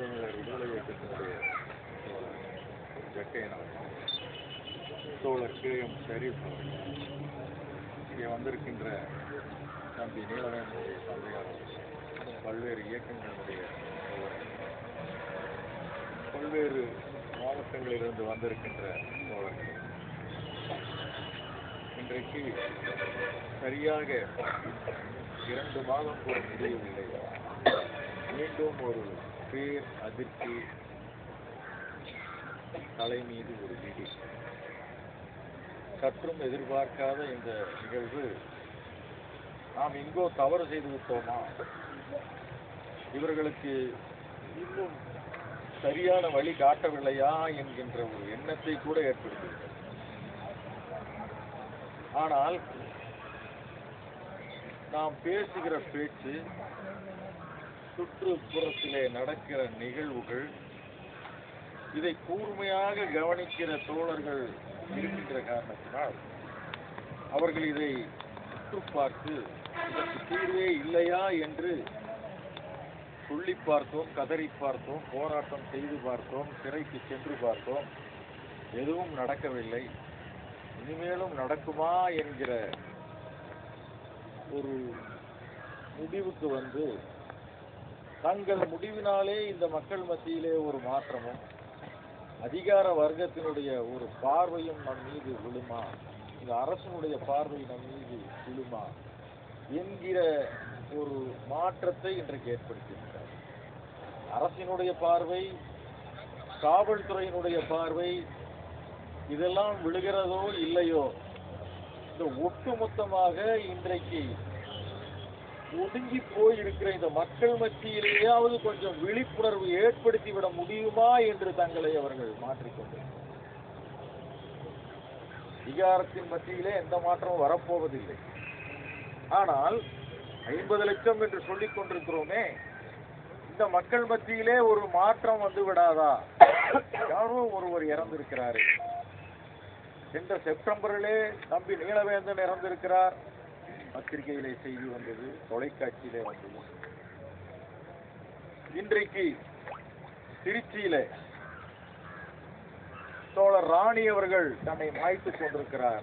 தமிழர் விடுதலை இயக்கத்தினுடைய ஜக்கையன் அவர்கள் தோழர் கே எம் அவர்கள் இங்கே வந்திருக்கின்ற தம்பி நீலவேந்தனுடைய தந்தையார் பல்வேறு இயக்கங்களுடைய பல்வேறு மாவட்டங்களிலிருந்து வந்திருக்கின்ற தோழர்கள். இன்றைக்கு சரியாக இரண்டு மாதம் கூட முடியவில்லை. மீண்டும் ஒரு பேர் அதிர்ச்சி தலை மீது ஒரு விதி. சற்றும் எதிர்பார்க்காத இந்த நிகழ்வு நாம் எங்கோ தவறு செய்து விட்டோமா? இவர்களுக்கு இன்னும் சரியான வழி காட்டவில்லையா என்கின்ற ஒரு எண்ணத்தை கூட ஏற்படுத்திவிட்டது. ஆனால் நாம் பேசுகிற பேச்சு சுற்றுப்புறத்திலே நடக்கிற நிகழ்வுகள் இதை கூர்மையாக கவனிக்கிற தோழர்கள் இருக்கின்ற காரணத்தினால் அவர்கள் இதை சுற்று பார்த்து இதற்கு தீர்வே இல்லையா? என்று சொல்லி பார்த்தோம் கதறி பார்த்தோம் போராட்டம் செய்து பார்த்தோம் சிறைக்கு சென்று பார்த்தோம். எதுவும் நடக்கவில்லை. இனிமேலும் நடக்குமா என்கிற ஒரு முடிவுக்கு வந்து தங்கள் முடிவினாலே இந்த மக்கள் மத்தியிலே ஒரு மாற்றமும் அதிகார வர்க்கத்தினுடைய ஒரு பார்வையும் நம் மீது விழுமா? இந்த அரசனுடைய பார்வை நம் மீது விழுமா? என்கிற ஒரு மாற்றத்தை இன்றைக்கு ஏற்படுத்தியிருக்கிறார். அரசினுடைய பார்வை காவல்துறையினுடைய பார்வை இதெல்லாம் விழுகிறதோ இல்லையோ? இந்த ஒட்டுமொத்தமாக இன்றைக்கு ஒடுங்கி போயிருக்கிற இந்த மக்கள் மத்தியிலேயாவது கொஞ்சம் விழிப்புணர்வு ஏற்படுத்தி விட முடியுமா என்று தங்களை அவர்கள் மாற்றிக்கொண்டார் அதிகாரத்தின் மத்தியிலே எந்த மாற்றமும் வரப்போவதில்லை. ஆனால் ஐம்பது லட்சம் என்று சொல்லிக் கொண்டிருக்கிறோமே இந்த மக்கள் மத்தியிலே ஒரு மாற்றம் வந்து விடாதா? யாரோ ஒருவர் இறந்திருக்கிறாரு. சென்ற செப்டம்பரிலே நம்பி நீலவேந்தன் இறந்திருக்கிறார். பத்திரிகையிலே செய்தி வந்தது தொலைக்காட்சியிலே வந்தது. இன்றைக்கு திருச்சியில தோழர் ராணி அவர்கள் தன்னை மாய்த்துக் கொண்டிருக்கிறார்.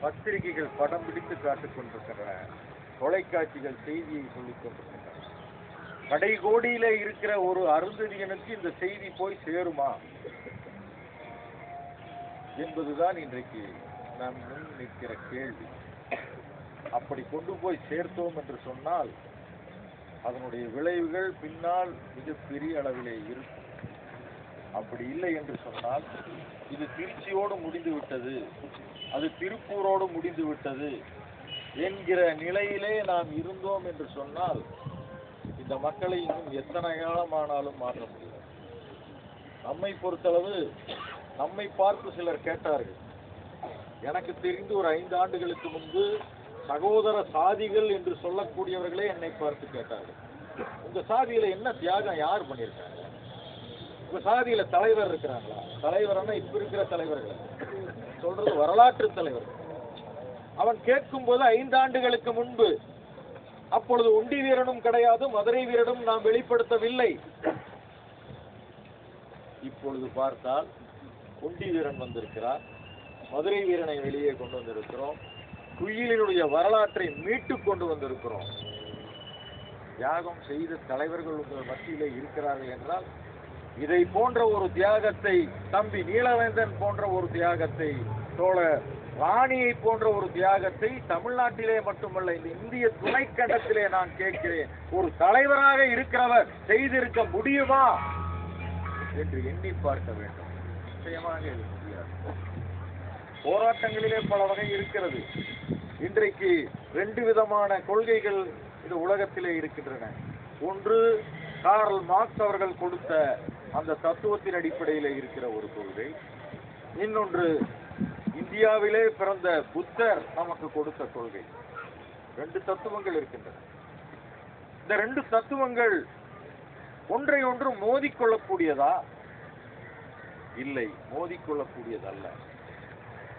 பத்திரிகைகள் படம் பிடித்து காட்டுக் கொண்டிருக்கிறார் தொலைக்காட்சிகள் செய்தியை சொல்லிக் கொண்டிருக்கிறார் கடைகோடியில இருக்கிற ஒரு அருந்ததியனுக்கு இந்த செய்தி போய் சேருமா என்பதுதான் இன்றைக்கு நாம் முன் நிற்கிற கேள்வி. அப்படி கொண்டு போய் சேர்த்தோம் என்று சொன்னால் அதனுடைய விளைவுகள் பின்னால் மிகப்பெரிய அளவிலே இருக்கும். அப்படி இல்லை என்று சொன்னால் இது திருச்சியோடு முடிந்து விட்டது. அது திருப்பூரோடு முடிந்து விட்டது என்கிற நிலையிலே நாம் இருந்தோம் என்று சொன்னால் இந்த மக்களை இன்னும் எத்தனை காலமானாலும் மாற்ற முடியாது. நம்மை பொறுத்தளவு நம்மை பார்த்து சிலர் கேட்டார்கள். எனக்கு தெரிந்து ஒரு ஐந்து ஆண்டுகளுக்கு முன்பு சகோதர சாதிகள் என்று சொல்லக்கூடியவர்களே என்னை பார்த்து கேட்டார்கள். உங்க சாதியில என்ன தியாகம் யார் பண்ணியிருக்காங்க? உங்க சாதியில தலைவர் இருக்கிறாங்களா? தலைவர்னா இப்ப இருக்கிற தலைவர்கள். சொல்றது வரலாற்று தலைவர். அவன் கேட்கும் போது ஐந்து ஆண்டுகளுக்கு முன்பு அப்பொழுது ஒண்டி வீரனும் கிடையாது மதுரை வீரனும் நாம் வெளிப்படுத்தவில்லை. இப்பொழுது பார்த்தால் ஒண்டி வீரன் வந்திருக்கிறார். மதுரை வீரனை வெளியே கொண்டு வந்திருக்கிறோம். குயிலினுடைய வரலாற்றை மீட்டு கொண்டு வந்திருக்கிறோம். தியாகம் செய்த தலைவர்கள் உங்கள் மத்தியிலே இருக்கிறார்கள் என்றால் இதை போன்ற ஒரு தியாகத்தை தம்பி நீலவேந்தன் போன்ற ஒரு தியாகத்தை தோழர் ராணியை போன்ற ஒரு தியாகத்தை தமிழ்நாட்டிலே மட்டுமல்ல இந்த இந்திய துணைக்கண்டத்திலே நான் கேட்கிறேன். ஒரு தலைவராக இருக்கிறவர் செய்திருக்க முடியுமா என்று எண்ணி பார்க்க வேண்டும். நிச்சயமாக இது முடியாது. போராட்டங்களிலே பல வகை இருக்கிறது. இன்றைக்கு ரெண்டு விதமான கொள்கைகள் இந்த உலகத்திலே இருக்கின்றன. ஒன்று கார்ல் மார்க்ஸ் அவர்கள் கொடுத்த அந்த தத்துவத்தின் அடிப்படையில் இருக்கிற ஒரு கொள்கை. இன்னொன்று இந்தியாவிலே பிறந்த புத்தர் நமக்கு கொடுத்த கொள்கை. ரெண்டு தத்துவங்கள் இருக்கின்றன. இந்த ரெண்டு தத்துவங்கள் ஒன்றை ஒன்று மோதிக்கொள்ளக்கூடியதா இல்லை மோதிக்கொள்ளக்கூடியதல்ல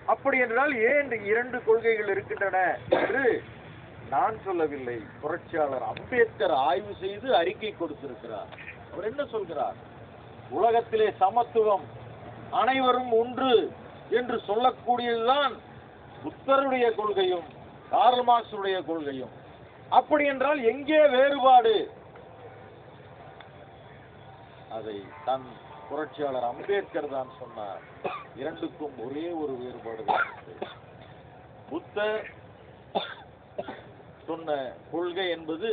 அப்படி என்றால் ஏன் இரண்டு கொள்கைகள் இருக்கின்றன என்று நான் சொல்லவில்லை. புரட்சியாளர் அம்பேத்கர் ஆய்வு செய்து அறிக்கை கொடுத்திருக்கிறார். அவர் என்ன சொல்கிறார்? உலகத்திலே சமத்துவம் அனைவரும் ஒன்று என்று சொல்லக்கூடியதுதான் புத்தருடைய கொள்கையும் கார்ல் கொள்கையும். அப்படி என்றால் எங்கே வேறுபாடு? அதை தன் புரட்சியாளர் அம்பேத்கர் தான் சொன்னார் இரண்டுக்கும் ஒரே ஒரு வேறுபாடு தான் சொன்ன கொள்கை என்பது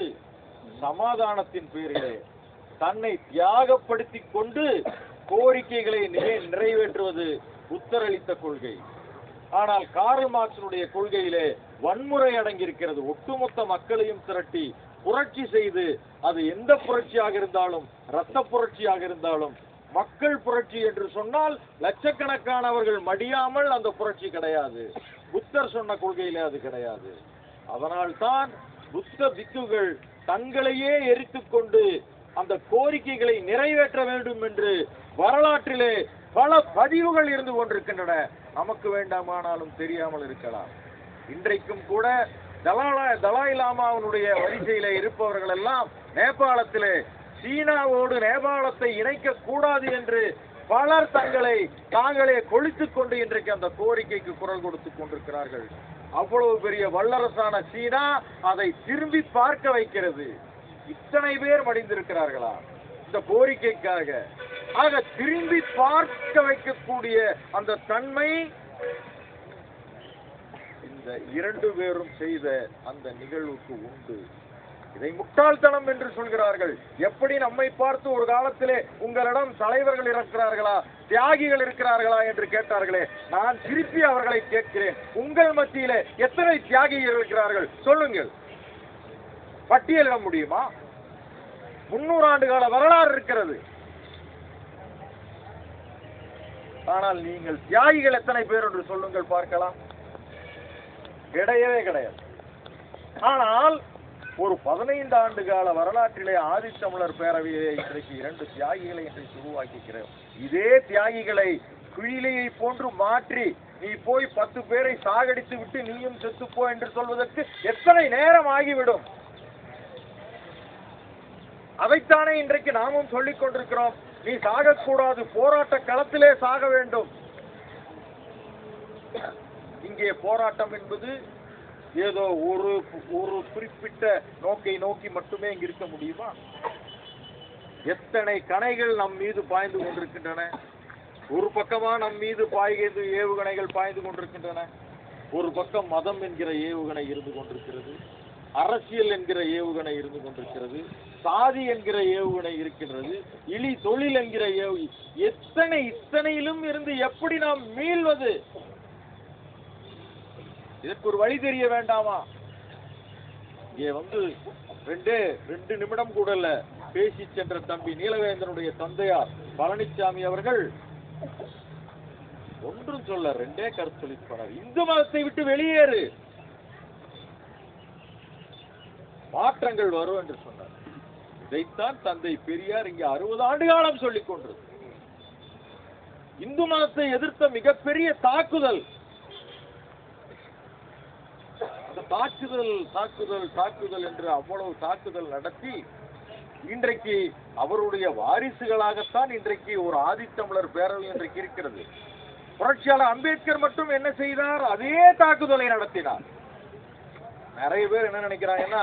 சமாதானத்தின் பேரிலே தன்னை தியாகப்படுத்திக் கொண்டு கோரிக்கைகளை நிறைவேற்றுவது புத்தர் அளித்த கொள்கை. ஆனால் காரல் மார்க்சனுடைய கொள்கையிலே வன்முறை அடங்கியிருக்கிறது. ஒட்டுமொத்த மக்களையும் திரட்டி புரட்சி செய்து அது எந்த புரட்சியாக இருந்தாலும் இரத்த புரட்சியாக இருந்தாலும் மக்கள் புரட்சி என்று சொன்னால் லட்சக்கணக்கானவர்கள் மடியாமல் அந்த புரட்சி கிடையாது. புத்தர் சொன்ன கொள்கையிலே அது கிடையாது. அதனால்தான் புத்த பிக்குகள் தங்களையே எரித்துக்கொண்டு அந்த கோரிக்கைகளை நிறைவேற்ற வேண்டும் என்று வரலாற்றிலே பல பதிவுகள் இருந்து கொண்டிருக்கின்றன. நமக்கு வேண்டாமானாலும் தெரியாமல் இருக்கலாம். இன்றைக்கும் கூட தலாலா தலாய் லாமாவினுடைய வரிசையில இருப்பவர்கள் எல்லாம் நேபாளத்திலே சீனாவோடு நேபாளத்தை இணைக்க கூடாது என்று பலர் தங்களை தாங்களே கொளித்துக் கொண்டு இன்றைக்கு அந்த கோரிக்கைக்கு குரல் கொடுத்துக் கொண்டிருக்கிறார்கள். அவ்வளவு பெரிய வல்லரசான சீனா அதை திரும்பி பார்க்க வைக்கிறது. இத்தனை பேர் மடிந்திருக்கிறார்களா? இந்த கோரிக்கைக்காக. ஆக திரும்பி பார்க்க வைக்கக்கூடிய அந்த தன்மை இந்த இரண்டு பேரும் செய்த அந்த நிகழ்வுக்கு உண்டு. இதை முட்டாள்தனம் என்று சொல்கிறார்கள். எப்படி நம்மை பார்த்து ஒரு காலத்திலே உங்களிடம் தலைவர்கள் இருக்கிறார்களா தியாகிகள் இருக்கிறார்களா என்று கேட்டார்களே நான் திருப்பி அவர்களை கேட்கிறேன். உங்கள் மத்தியிலே எத்தனை தியாகிகள் இருக்கிறார்கள் சொல்லுங்கள். பட்டியலிட முடியுமா? முன்னூறு ஆண்டு கால வரலாறு இருக்கிறது. ஆனால் நீங்கள் தியாகிகள் எத்தனை பேர் என்று சொல்லுங்கள் பார்க்கலாம். கிடையவே கிடையாது. ஆனால் ஒரு பதினைந்து ஆண்டு கால வரலாற்றிலே ஆதித்தமிழர் பேரவையை இன்றைக்கு இரண்டு தியாகிகளை இன்றைக்கு உருவாக்கிக்கிறோம் இதே தியாகிகளை குயிலியை போன்று மாற்றி நீ போய் பத்து பேரை சாகடித்து விட்டு நீயும் செத்துப்போ என்று சொல்வதற்கு எத்தனை நேரம் ஆகிவிடும்? அதைத்தானே இன்றைக்கு நாமும் சொல்லிக் கொண்டிருக்கிறோம். நீ சாகக்கூடாது போராட்ட களத்திலே சாக வேண்டும். இங்கே போராட்டம் என்பது ஏதோ ஒரு ஒரு குறிப்பிட்ட நோக்கை நோக்கி மட்டுமே இங்க இருக்க முடியுமா? எத்தனை கணைகள் நம் மீது பாய்ந்து கொண்டிருக்கின்றன? ஒரு பக்கமா நம் மீது பாய்கிறது ஏவுகணைகள் பாய்ந்து கொண்டிருக்கின்றன. ஒரு பக்கம் மதம் என்கிற ஏவுகணை இருந்து கொண்டிருக்கிறது. அரசியல் என்கிற ஏவுகணை இருந்து கொண்டிருக்கிறது. சாதி என்கிற ஏவுகணை இருக்கின்றது. இழி தொழில் என்கிற ஏவு எத்தனை இத்தனையிலும் இருந்து எப்படி நாம் மீள்வது? இதற்கு ஒரு வழி தெரிய வேண்டாமா? இங்கே வந்து ரெண்டே ரெண்டு நிமிடம் கூட இல்ல. பேசி சென்ற தம்பி நீலவேந்தனுடைய தந்தையார் பழனிசாமி அவர்கள் ஒன்றும் சொல்ல ரெண்டே கருத்து போனார் இந்து மதத்தை விட்டு வெளியேறு. மாற்றங்கள் வரும் என்று சொன்னார். இதைத்தான் தந்தை பெரியார் இங்கே அறுபது ஆண்டு காலம் சொல்லிக் கொண்டது இந்து மதத்தை எதிர்த்த மிகப்பெரிய தாக்குதல் அந்த தாக்குதல் தாக்குதல் தாக்குதல் என்று அவ்வளவு தாக்குதல் நடத்தி இன்றைக்கு அவருடைய வாரிசுகளாகத்தான் இன்றைக்கு ஒரு ஆதித்தமிழர் பேரவை இன்றைக்கு இருக்கிறது. புரட்சியாளர் அம்பேத்கர் மட்டும் என்ன செய்தார்? அதே தாக்குதலை நடத்தினார். நிறைய பேர் என்ன நினைக்கிறாங்கன்னா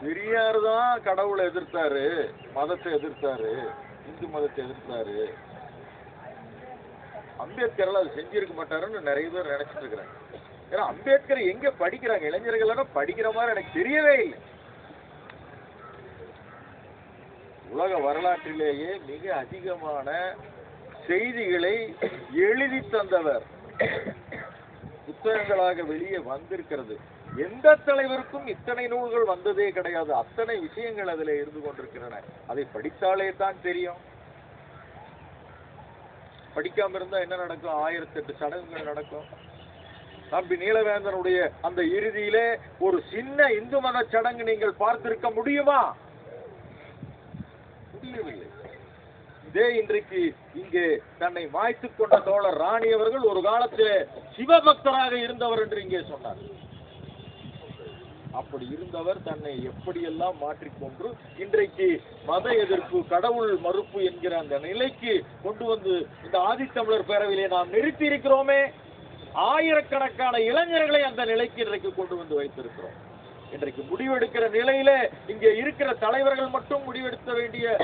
பெரியார் தான் கடவுளை எதிர்த்தாரு மதத்தை எதிர்த்தாரு இந்து மதத்தை எதிர்த்தாரு. அம்பேத்கர் அது செஞ்சிருக்க மாட்டாருன்னு நிறைய பேர் நினைச்சிட்டு இருக்கிறாங்க. ஏன்னா அம்பேத்கர் எங்க படிக்கிறாங்க? இளைஞர்கள் படிக்கிற மாதிரி எனக்கு தெரியவே இல்லை. உலக வரலாற்றிலேயே மிக அதிகமான செய்திகளை எழுதி தந்தவர். புத்தகங்களாக வெளியே வந்திருக்கிறது. எந்த தலைவருக்கும் இத்தனை நூல்கள் வந்ததே கிடையாது. அத்தனை விஷயங்கள் அதில் இருந்து கொண்டிருக்கின்றன. அதை படித்தாலே தான் தெரியும். படிக்காம இருந்தா என்ன நடக்கும்? ஆயிரத்தி எட்டு சடங்குகள் நடக்கும். தம்பி நீலவேந்தனுடைய அந்த இறுதியிலே ஒரு சின்ன இந்து மத சடங்கு நீங்கள் பார்த்திருக்க முடியுமா? முடியவில்லை. இதே இன்றைக்கு இங்கே தன்னை மாய்த்து கொண்ட தோழர் ராணி அவர்கள் ஒரு காலத்திலே சிவபக்தராக இருந்தவர் என்று இங்கே சொன்னார். அப்படி இருந்தவர் தன்னை எப்படியெல்லாம் மாற்றிக்கொண்டு இன்றைக்கு மத எதிர்ப்பு கடவுள் மறுப்பு என்கிற அந்த நிலைக்கு கொண்டு வந்து இந்த ஆதித்தமிழர் பேரவையிலே நாம் நிறுத்தி இருக்கிறோமே ஆயிரக்கணக்கான இளைஞர்களை அந்த நிலைக்கு இன்றைக்கு கொண்டு வந்து வைத்திருக்கிறோம். இன்றைக்கு முடிவெடுக்கிற நிலையில இங்கே இருக்கிற தலைவர்கள் மட்டும் முடிவெடுக்க வேண்டிய